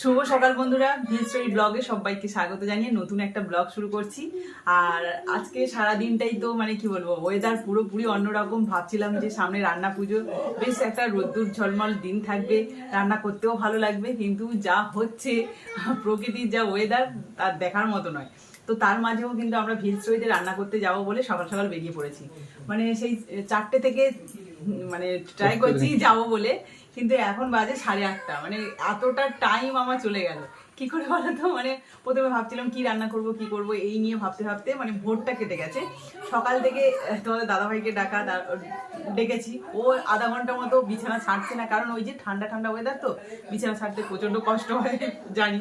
শুভ সকাল বন্ধুরা ভিল স্টোরি ব্লগে সবাইকে স্বাগত জানিয়ে নতুন একটা ব্লগ শুরু করছি। আর আজকে সারা দিনটাই তো মানে কি বলব ওয়েদার পুরোপুরি অন্যরকম। ভাবছিলাম যে সামনে রান্না পুজো। বেশ একটা রোদ্দুর ঝলমল দিন থাকবে, রান্না করতেও ভালো লাগবে। কিন্তু যা হচ্ছে, প্রকৃতির যা ওয়েদার তার দেখার মতো নয়। তো তার মাঝেও কিন্তু আমরা ভিল স্টোরিতে রান্না করতে যাব বলে সকাল সকাল বেরিয়ে পড়েছি। মানে সেই চারটে থেকে মানে ট্রাই করছি যাব বলে কিন্তু এখন বাজে সাড়ে আটটা। মানে এতটা টাইম আমার চলে গেল। কি করে বলো তো মানে প্রথমে ভাবছিলাম কি রান্না করব কি করব এই নিয়ে ভাবতে ভাবতে মানে ভোরটা কেটে গেছে। সকাল থেকে তোমাদের দাদাভাইকে ডাকা ডেকেছি। ও আধা ঘণ্টা মতো বিছানা ছাড়ছে না কারণ ওই যে ঠান্ডা ঠান্ডা ওয়েদার তো বিছানা ছাড়তে প্রচণ্ড কষ্ট হয় জানি।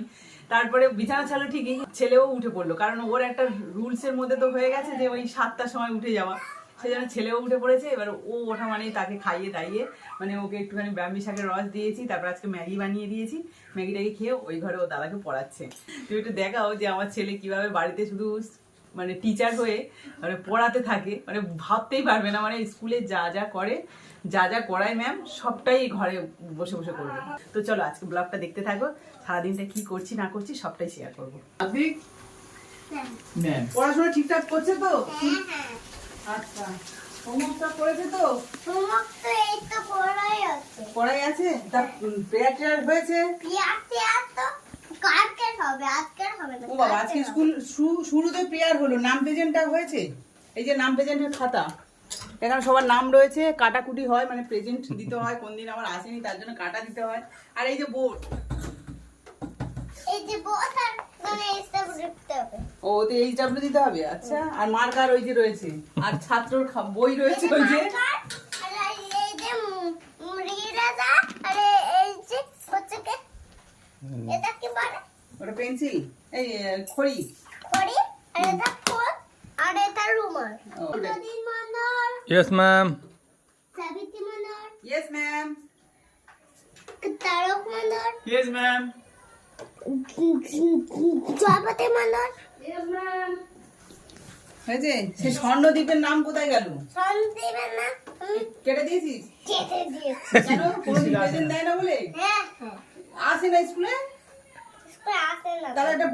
তারপরে বিছানা ছাড়লো ঠিকই ছেলেও উঠে পড়ল কারণ ওর একটা রুলসের মধ্যে তো হয়ে গেছে যে ওই সাতটার সময় উঠে যাওয়া। সেই জন্য ছেলেও উঠে পড়েছে এবার ও ওঠা মানে তাকে খাইয়ে দাইয়ে মানে ওকে একটুখানি ব্রাহ্মী শাকের রস দিয়েছি তারপর আজকে ম্যাগি বানিয়ে দিয়েছি ম্যাগিটাকে খেয়ে ওই ঘরে ও দাদাকে পড়াচ্ছে। তুমি একটু দেখাও যে আমার ছেলে কীভাবে বাড়িতে শুধু মানে টিচার হয়ে মানে পড়াতে থাকে মানে ভাবতেই পারবে না মানে স্কুলে যা যা করে যা যা করায় ম্যাম সবটাই ঘরে বসে বসে করবে। তো চলো আজকে ব্লগটা দেখতে থাকো সারাদিনটা কি করছি না করছি সবটাই শেয়ার করব। ম্যাম পড়াশোনা ঠিকঠাক করছে তো? হ্যাঁ হ্যাঁ। আচ্ছা। হোমওয়ার্কটা করেছে তো? হোমওয়ার্ক তো এই তো পড়াই আছে। পড়াই আছে? তা প্রেয়ার টেয়ার হয়েছে? পিয়ার টিয়ার তো কালকে হবে আজকে হবে না ও বাবা আজকে স্কুল শুরুতে প্রেয়ার হলো নাম প্রেজেন্টটা হয়েছে? এই যে নাম প্রেজেন্টের খাতা। এখানে সবার নাম রয়েছে কাটাকুটি হয় মানে প্রেজেন্ট দিতে হয় কোন দিন আমার আসেনি তার জন্য কাটা দিতে হয়। আর এই যে বোর্ড। এই যে আর মানে ও ওতে এইচ ডাব্লিউ দিতে হবে? আচ্ছা আর মার্কার ওই যে রয়েছে আর ছাত্রর বই রয়েছে ওই যে। আর এই যে রিরাজা আর এই যে হচ্ছে কি এটা কি বলে? ওটা পেন্সিল এই খড়ি। খড়ি আর এটা ফোন আর এটা রুমাল। ইয়েস ম্যাম সাবিত্রী মনোর। ইয়েস ম্যাম তারক মনোর। ইয়েস ম্যাম জয়পতি হয়েছে? স্বর্ণদ্বীপের নাম কোথায় গেল? কেটে দিয়েছিস? কেটে দিয়েছি। কেন? কোনোদিন প্রেজেন্ট দেয় না। বলে? হ্যাঁ। আসে না স্কুলে? স্কুলে আসে না। তাহলে একটা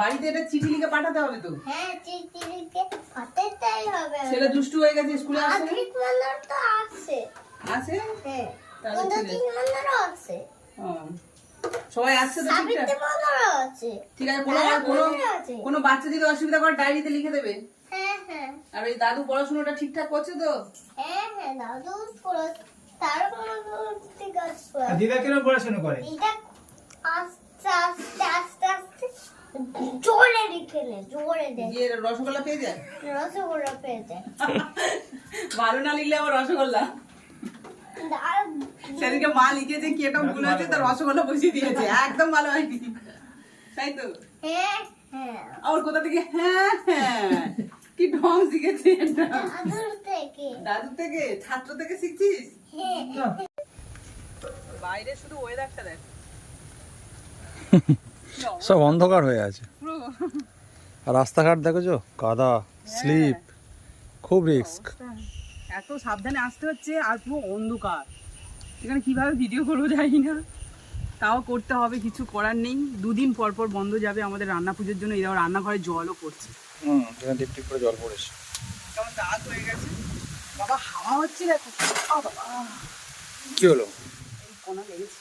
বাড়িতে একটা চিঠি লিখে পাঠাতে হবে তো। হ্যাঁ চিঠিকে পাঠাতেই হবে। ছেলে দুষ্টু হয়ে গেছে স্কুলে আসে না? আধুনিক তো আছে আসে? হ্যাঁ। তাহলে। সবাই আসছে তো ঠিকঠাক? ঠিক আছে কোনো কোনো কোনো বাচ্চা যদি অসুবিধা করে ডায়েরিতে লিখে দেবে। হ্যাঁ হ্যাঁ। আর ওই দাদু পড়াশোনাটা ঠিকঠাক করছে তো? হ্যাঁ হ্যাঁ দাদু পুরো তারক মন্দির ঠিক আছে। দিদা কীরকম পড়াশোনা করে? আস্তে আস্তে আস্তে আস্তে জোরে লিখে নে জোরে দে। গিয়ে রসগোল্লা পেয়ে যায়? রসগোল্লা পেয়ে যায়। ভালো না লিখলে আবার রসগোল্লা? দাঁড়া- সেদিনকে মা লিখেছে কি একটা ভুল হয়েছে তো রসগোল্লা বসিয়ে দিয়েছে। একদম ভালো হয়নি। তাই তো? হ্যাঁ কোথা থেকে হ্যাঁ হ্যাঁ। কি ঢং শিখেছে এটা? দাদু থেকে? ছাত্র থেকে শিখছিস? বাইরে শুধু ওয়েদারটা দেখ। সব অন্ধকার হয়ে আছে। রাস্তাঘাট দেখেছ? কাদা স্লিপ খুব রিস্ক এত সাবধানে আসতে হচ্ছে আর পুরো অন্ধকার। এখানে কীভাবে ভিডিও করব জানি না। তাও করতে হবে কিছু করার নেই। দুদিন পর পর বন্ধ যাবে আমাদের রান্না পুজোর জন্য। এরাও রান্নাঘরে জলও পড়ছে হুম এখানে টিপ টিপ করে জল পড়েছে। কেমন দাগ হয়ে গেছে? বাবা হাওয়া হচ্ছে দেখো বাবা। কি হলো? এই কোনা লেগেছে।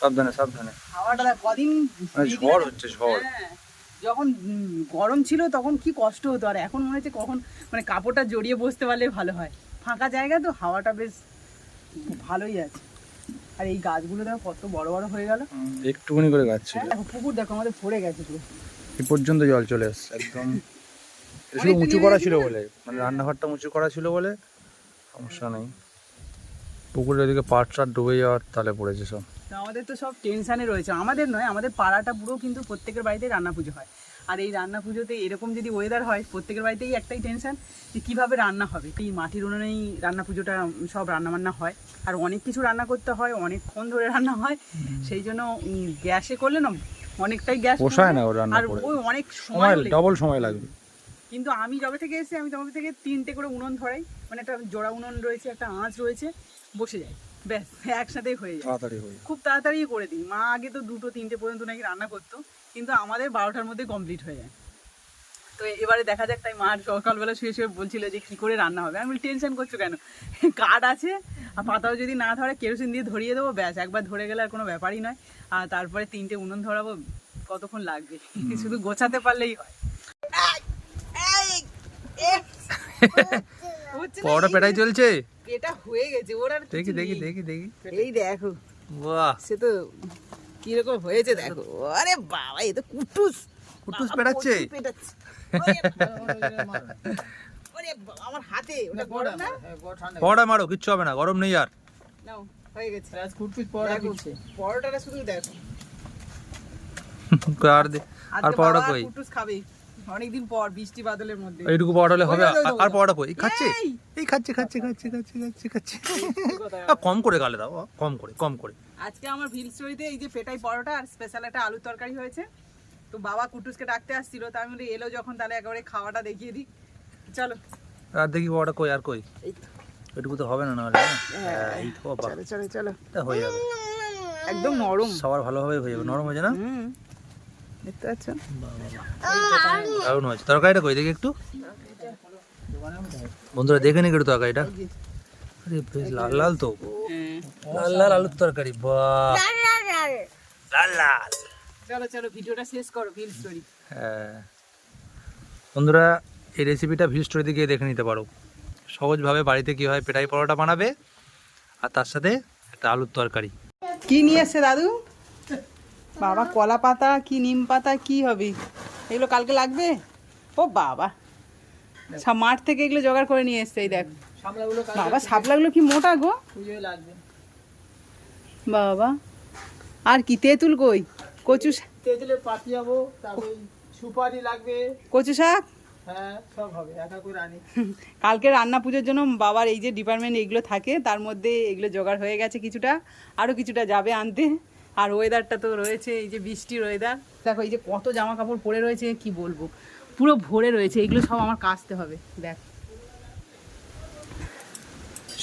সাবধানে সাবধানে। হাওয়াটা কদিন মানে ঝড় হচ্ছে ঝড়। হ্যাঁ, যখন গরম ছিল তখন কি কষ্ট হতো? আর এখন মনে হচ্ছে কখন মানে কাপড়টা জড়িয়ে বসতে পারলে ভালো হয়। ফাঁকা জায়গা তো হাওয়াটা বেশ ভালোই আছে। আর এই গাছগুলো দেখো কত বড় বড় হয়ে গেল। একটুখানি করে গাছ ছিল। হ্যাঁ, দেখো পুকুর দেখো আমাদের ভরে গেছে পুরো। এ পর্যন্ত জল চলে এসছে। একদম। এটা শুধু উঁচু করা ছিল বলে। মানে রান্নাঘরটা উঁচু করা ছিল বলে সমস্যা নেই। পুকুরের দিকে পাট টাট ডুবে যাওয়ার তালে পড়েছে সব। তো আমাদের তো সব টেনশানে রয়েছে। আমাদের নয় আমাদের পাড়াটা পুরো কিন্তু প্রত্যেকের বাড়িতে রান্না পুজো হয়। আর এই রান্না পুজোতে এরকম যদি ওয়েদার হয় প্রত্যেকের বাড়িতেই একটাই টেনশন যে কীভাবে রান্না হবে। এই মাটির উনুনেই রান্না পুজোটা সব রান্না বান্না হয়। আর অনেক কিছু রান্না করতে হয় অনেকক্ষণ ধরে রান্না হয়। সেই জন্য গ্যাসে করলে না অনেকটাই গ্যাস পোষায় না রান্না আর ওই অনেক সময় সময় ডবল সময় লাগবে। কিন্তু আমি যবে থেকে এসে আমি তবে থেকে তিনটে করে উনুন ধরাই। মানে একটা জোড়া উনুন রয়েছে একটা আঁচ রয়েছে বসে যায়। ব্যাস একসাথেই হয়ে যায়। তাড়াতাড়ি হয়ে খুব তাড়াতাড়ি করে দিই। মা আগে তো দুটো তিনটে পর্যন্ত নাকি রান্না করতো কিন্তু আমাদের বারোটার মধ্যে কমপ্লিট হয়ে যায়। তো এবারে দেখা যাক তাই মার সকালবেলা শুয়ে শুয়ে বলছিল যে কি করে রান্না হবে। আমি টেনশন করছ কেন? কাঠ আছে আর পাতাও যদি না ধরে কেরোসিন দিয়ে ধরিয়ে দেবো ব্যাস একবার ধরে গেলে আর কোনো ব্যাপারই নয়। আর তারপরে তিনটে উনুন ধরাবো কতক্ষণ লাগবে? শুধু গোছাতে পারলেই হয়। এই পেটাই চলছে? এটা হয়ে গেছে ওর আর দেখি দেখি দেখি দেখি। এই দেখো বাহ। সে তো কীরকম হয়েছে দেখো। আরে বাবা এ তো কুটুস। কুটুস পেটাচ্ছে? কুটুস আমার হাতে ওটা গরম না? পরোটা মারো কিচ্ছু হবে না গরম নেই আর। নাও হয়ে গেছে। দেখো, পরোটাটা শুধু দেখো। আর দে- আর আজকে কই? কুটুস খাবে। অনেকদিন পর বৃষ্টি বাদলের মধ্যে। এইটুকু পরোটা হলে হবে। আর- পরোটা কই? খাচ্ছে? এই! খাচ্ছে খাচ্ছে খাচ্ছে খাচ্ছে খাচ্ছে খাচ্ছে। কম করে গালে দাও কম করে কম করে। আজকে আমার ভিল স্টোরিতে এই যে পেটাই পরোটা আর স্পেশাল একটা আলুর তরকারি হয়েছে। তো বাবা কুটুসকে ডাকতে আসছিল তো আমি বলি এলো যখন তাহলে একেবারে খাওয়াটা দেখিয়ে দিই। চলো। আর দেখি পরোটা কই আর কই? এই তো। এটুকু তো হবে না নাহলে হ্যাঁ, এই তো চলো চলো চলো। হয়ে যাবে। একদম নরম। সবার ভালোভাবে হয়ে যাবে। নরম হয়েছে না? হুম। দেখতে পাচ্ছ? দারুণ হয়েছে। তরকারিটা কই? দেখি একটু। বন্ধুরা দেখে নি একটু তরকারিটা। আরে বেশ লাল লাল তো। লাল লাল আলুর তরকারি বাহ। লাল লাল চলো চলো ভিডিওটা শেষ করো ভিল স্টোরি হ্যাঁ। বন্ধুরা এই রেসিপিটা ভিল স্টোরিতে গিয়ে দেখে নিতে পারো। সহজভাবে বাড়িতে কী হয় পেটাই পরোটা বানাবে আর তার সাথে একটা আলুর তরকারি। কি নিয়ে এসছে দাদু? বাবা কলা পাতা কি নিম পাতা কি হবে? এগুলো কালকে লাগবে? ও বাবা। সব মাঠ থেকে এগুলো জোগাড় করে নিয়ে এসছে এই দেখ। বাবা শাপলাগুলো কি মোটা গো? বাবা আর কি তেঁতুল কই? কচু তেজলে পাতি যাব তারপর সুপারি লাগবে। কচু শাক? হ্যাঁ কালকে রান্না পুজোর জন্য বাবার এই যে ডিপার্টমেন্ট এগুলো থাকে তার মধ্যে এগুলো জোগাড় হয়ে গেছে কিছুটা আরও কিছুটা যাবে আনতে। আর ওয়েদারটা তো রয়েছে, এই যে বৃষ্টির ওয়েদার দেখো, এই যে কত জামা কাপড় পরে রয়েছে, কি বলব? পুরো ভরে রয়েছে, এগুলো সব আমার কাচতে হবে দেখ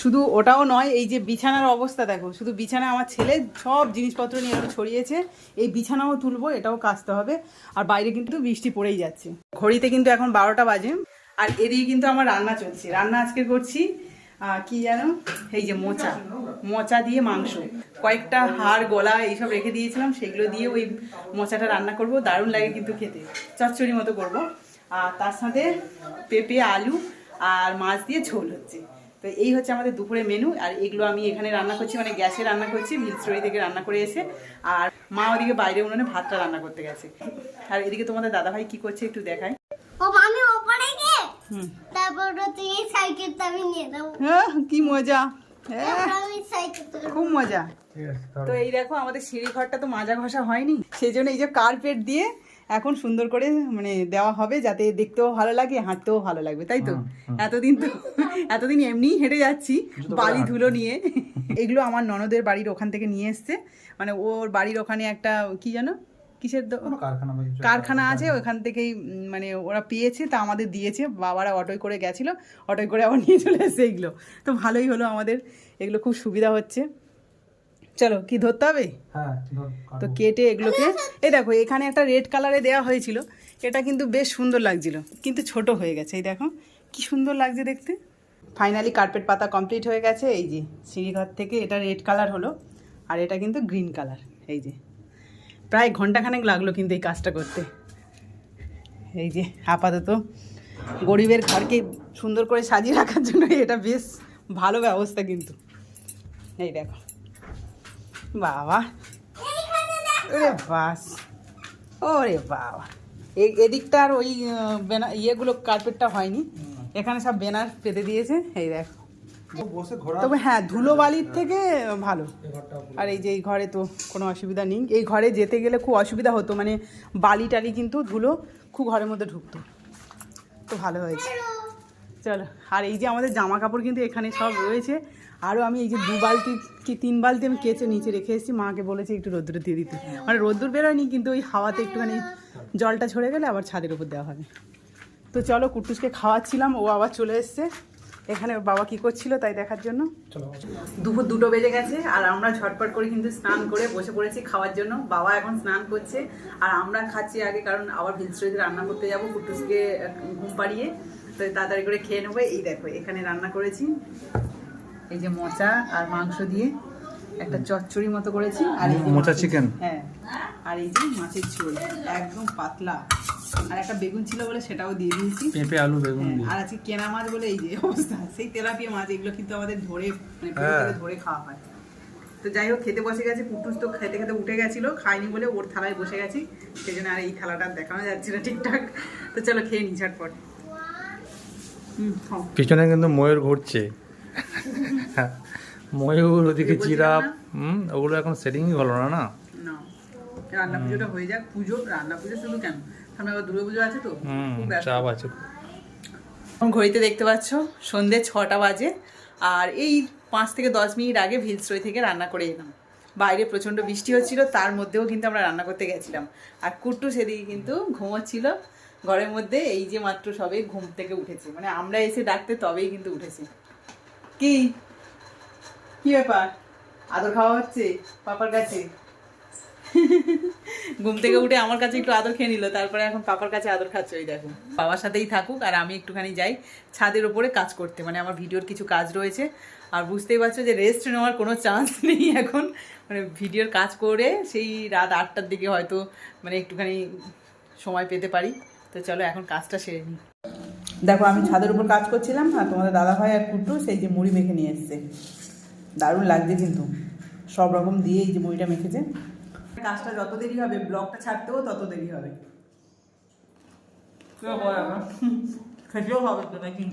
শুধু ওটাও নয়, এই যে বিছানার অবস্থা দেখো, শুধু বিছানা আমার ছেলে সব জিনিসপত্র নিয়ে ছড়িয়েছে, এই বিছানাও তুলবো, এটাও কাচতে হবে, আর বাইরে কিন্তু বৃষ্টি পড়েই যাচ্ছে। ঘড়িতে কিন্তু এখন বারোটা বাজে, আর এদিকে কিন্তু আমার রান্না চলছে। রান্না আজকে করছি কি জানো এই যে মোচা। মোচা দিয়ে মাংস। কয়েকটা হাড়, গলা এইসব রেখে দিয়েছিলাম, সেগুলো দিয়ে ওই মোচাটা রান্না করব। দারুণ লাগে কিন্তু খেতে। চচ্চড়ি মতো করব। আর তার সাথে পেঁপে, আলু আর মাছ দিয়ে ঝোল হচ্ছে। তো এই হচ্ছে আমাদের দুপুরে মেনু আর এগুলো আমি এখানে রান্না করছি মানে গ্যাসে রান্না করছি মিলস্টোরি থেকে রান্না করে এসে। আর মা ওদিকে বাইরে উনুনে ভাতটা রান্না করতে গেছে। আর এদিকে তোমাদের দাদাভাই কি করছে একটু দেখাই ও আমি ওপরে গিয়ে হুম তারপর তুই সাইকেলটা আমি নিয়ে দেবো হ্যাঁ, কি মজা। হ্যাঁ। খুব মজা। তো এই দেখো আমাদের সিঁড়ি ঘরটা তো মাজা ঘষা হয়নি। সেই জন্য এই যে কার্পেট দিয়ে এখন সুন্দর করে মানে দেওয়া হবে যাতে দেখতেও ভালো লাগে হাঁটতেও ভালো লাগবে তাই তো? এতদিন তো এতদিন এমনিই হেঁটে যাচ্ছি বালি ধুলো নিয়ে। এগুলো আমার ননদের বাড়ির ওখান থেকে নিয়ে এসছে। মানে ওর বাড়ির ওখানে একটা কি জানো? কিসের কারখানা কারখানা আছে ওখান থেকেই মানে ওরা পেয়েছে তা আমাদের দিয়েছে বাবারা অটোয় করে গেছিল অটোয় করে আবার নিয়ে চলে এসেছে এগুলো। তো ভালোই হলো আমাদের এগুলো খুব সুবিধা হচ্ছে। চলো কি ধরতে হবে? হ্যাঁ তো কেটে এগুলোকে এই দেখো এখানে একটা রেড কালারে দেওয়া হয়েছিল এটা কিন্তু বেশ সুন্দর লাগছিল কিন্তু ছোট হয়ে গেছে এই দেখো কি সুন্দর লাগছে দেখতে। ফাইনালি কার্পেট পাতা কমপ্লিট হয়ে গেছে এই যে সিঁড়িঘর থেকে এটা রেড কালার হলো আর এটা কিন্তু গ্রিন কালার এই যে। প্রায় ঘন্টাখানেক লাগল কিন্তু এই কাজটা করতে। এই যে আপাতত গরিবের ঘরকে সুন্দর করে সাজিয়ে রাখার জন্য এটা বেশ ভালো ব্যবস্থা কিন্তু। এই দেখো। বাবা। ওরে বাস। ওরে বাবা। এদিকটা আর ওই বেনা- ইয়েগুলো কার্পেটটা হয়নি। এখানে সব বেনার পেতে দিয়েছে। এই দেখো। তবে হ্যাঁ ধুলো বালির থেকে ভালো। আর এই যে এই ঘরে তো কোনো অসুবিধা নেই। এই ঘরে যেতে গেলে খুব অসুবিধা হতো মানে বালি টালি কিন্তু ধুলো খুব ঘরের মধ্যে ঢুকতো। তো ভালো হয়েছে। চলো, আর এই যে আমাদের জামা কাপড় কিন্তু এখানে সব রয়েছে। আরও আমি এই যে দু বালতি কি তিন বালতি আমি কেচে নিচে রেখে এসেছি। মাকে বলেছি একটু রোদ্দুরে দিয়ে দিতে। মানে রোদ্দুর বেরোয়নি, কিন্তু ওই হাওয়াতে একটুখানি জলটা ছড়ে গেলে আবার ছাদের উপর দেওয়া হবে। তো চলো কুটুসকে খাওয়াচ্ছিলাম, ও আবার চলে এসছে। এখানে ওর বাবা কি করছিল তাই দেখার জন্য? দুপুর দুটো বেজে গেছে আর আমরা ঝটপট করে কিন্তু স্নান করে বসে পড়েছি খাওয়ার জন্য। বাবা এখন স্নান করছে আর আমরা খাচ্ছি আগে কারণ আবার ভিলস্ট্রিতে রান্না করতে যাব কুটুসকে ঘুম পাড়িয়ে। তো তাড়াতাড়ি করে খেয়ে নেব। এই দেখো এখানে রান্না করেছি। এই যে মোচা আর মাংস দিয়ে একটা চচ্চড়ি মতো করেছি। আর এই মোচা chicken? হ্যাঁ আর এই যে মাছের ঝোল একদম পাতলা। আর একটা বেগুন ছিল বলে সেটাও দিয়ে দিয়েছি। পেঁপে আলু বেগুন হ্যাঁ, আর আজকে কেনা মাছ বলে এই যে অবস্থা সেই তেলাপিয়া মাছ এগুলো কিন্তু আমাদের ধরে মানে হ্যাঁ। ধরে খাওয়া হয়। তো যাই হোক খেতে বসে গেছে কুটুস তো খেতে খেতে উঠে গেছিল খাইনি বলে ওর থালায় বসে গেছি সেই জন্য আর এই থালাটা আর দেখানো যাচ্ছে না ঠিকঠাক। তো চলো খেয়ে নি ঝটপট। হুম পিছনে কিন্তু ময়ূর ঘুরছে। ময়ূর ওদিকে জিরাফ হুম ওগুলো এখন সেটিংই ভালো না না না? রান্না পুজোটা হয়ে যাক পুজো রান্না পুজো শুধু কেন? সামনে আবার দুর্গা পুজো আছে তো? খুব চাপ আছে। এখন ঘড়িতে দেখতে পাচ্ছ সন্ধে ছটা বাজে আর এই পাঁচ থেকে দশ মিনিট আগে ভিলস্ট্রই থেকে রান্না করে এলাম। বাইরে প্রচণ্ড বৃষ্টি হচ্ছিল তার মধ্যেও কিন্তু আমরা রান্না করতে গেছিলাম। আর কুট্টু সেদিকে কিন্তু ঘুমোচ্ছিল ঘরের মধ্যে এই যে মাত্র সবে ঘুম থেকে উঠেছে। মানে আমরা এসে ডাকতে তবেই কিন্তু উঠেছে। কি? কি ব্যাপার? আদর খাওয়া হচ্ছে? পাপার কাছে? ঘুম থেকে উঠে আমার কাছে একটু আদর খেয়ে নিল, তারপরে এখন পাপার কাছে আদর খাচ্ছে ওই দেখো। বাবার সাথেই থাকুক আর আমি একটুখানি যাই ছাদের ওপরে কাজ করতে মানে আমার ভিডিওর কিছু কাজ রয়েছে। আর বুঝতেই পারছ যে রেস্ট নেওয়ার কোনো চান্স নেই এখন। মানে ভিডিওর কাজ করে সেই রাত আটটার দিকে হয়তো মানে একটুখানি সময় পেতে পারি। তো চলো এখন কাজটা সেরে নিই। দেখো, আমি ছাদের উপর কাজ করছিলাম, আর তোমাদের দাদা ভাই আর কুট্টু সেই যে মুড়ি মেখে নিয়ে এসছে। দারুণ লাগছে কিন্তু। সব রকম দিয়ে এই যে মুড়িটা মেখেছে। কাজটা যত দেরি হবে ব্লগটা ছাড়তেও তত দেরি হবে। খেতেও হবে তো নাকি?